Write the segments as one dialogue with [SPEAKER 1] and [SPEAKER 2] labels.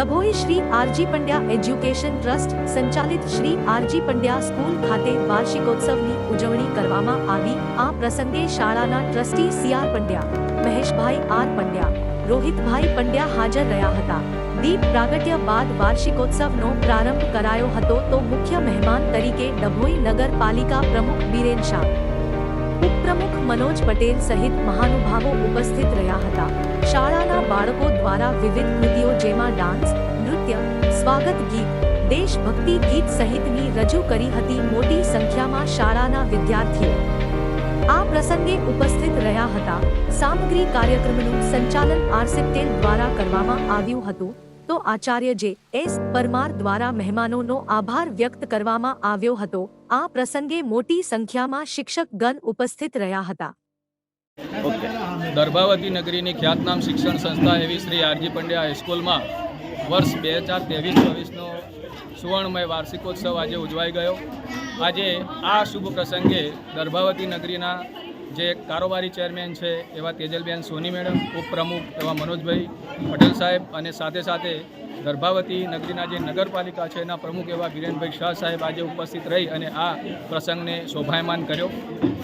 [SPEAKER 1] Shri RG Pandya education trust, સંચાલિત Shri R G Pandya school ખાતે વાર્ષિકોત્સવની ઉજવણી કરવામાં આવી. આ પ્રસંગે શાળાના trustee CR Pandya, Maheshbhai R Pandya, Rohitbhai Pandya હાજર રહ્યા હતા. દીપ પ્રાગટ્ય બાદ વાર્ષિકોત્સવનો પ્રારંભ કરાયો હતો તો મુખ્ય મહેમાન તરીકે ડભોઈ નગરપાલિકા પ્રમુખ બીરેન શાહ મનોજ પટેલ સહિત મહાનુભાવો ઉપસ્થિત રહ્યા હતા. શાળાના બાળકો દ્વારા વિવિધ કૃતિઓ જેમાં ડાન્સ, નૃત્ય, સ્વાગત ગીત, દેશભક્તિ ગીત સહિતની રજૂ કરી હતી મોટી સંખ્યામાં શાળાના વિદ્યાર્થીઓ. આ પ્રસંગે ઉપસ્થિત રહ્યા હતા. સામગ્રી કાર્યક્રમનું સંચાલન આરસીપટેલ દ્વારા કરવામાં આવ્યું હતું. તો આચાર્ય જે એસ પરમાર દ્વારા મહેમાનોનો આભાર વ્યક્ત કરવામાં આવ્યો હતો, આ પ્રસંગે મોટી સંખ્યામાં શિક્ષકગણ ઉપસ્થિત રહ્યા હતા.
[SPEAKER 2] દર્ભાવતી નગરીની ખ્યાતનામ શિક્ષણ સંસ્થા એવી શ્રી આરજી પંડ્યા હાઈસ્કૂલમાં વર્ષ બે હજાર ત્રેવીસ ચોવીસનો સુવર્ણમય વાર્ષિકોત્સવ આજે ઉજવાઈ ગયો. આજે આ શુભ પ્રસંગે દર્ભાવતી નગરીના જે કારોબારી ચેરમેન છે, એવા તેજલબેન સોની મેડમ, ઉપપ્રમુખ એવા મનોજભાઈ પટેલ સાહેબ અને સાથે સાથે ગર્ભાવતી નગરીના જે નગરપાલિકા છે, એના પ્રમુખ એવા વિરેનભાઈ શાહ સાહેબ આજે ઉપસ્થિત રહી અને આ પ્રસંગને શોભાયમાન કર્યો.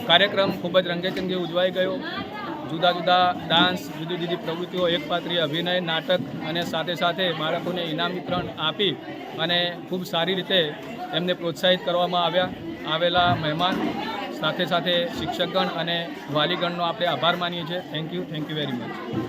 [SPEAKER 2] કાર્યક્રમ ખૂબ જ રંગેચંગે ઉજવાઈ ગયો. જુદા જુદા ડાન્સ, જુદી જુદી પ્રવૃત્તિઓ, એકપાત્રીય અભિનય, નાટક અને સાથે સાથે બાળકોને ઇનામ વિતરણ આપી અને ખૂબ સારી રીતે એમને પ્રોત્સાહિત કરવામાં આવ્યા. આવેલા મહેમાન સાથે સાથે શિક્ષકગણ અને વાલીગણનો આપણે આભાર માનીએ છીએ. Thank you thank you very much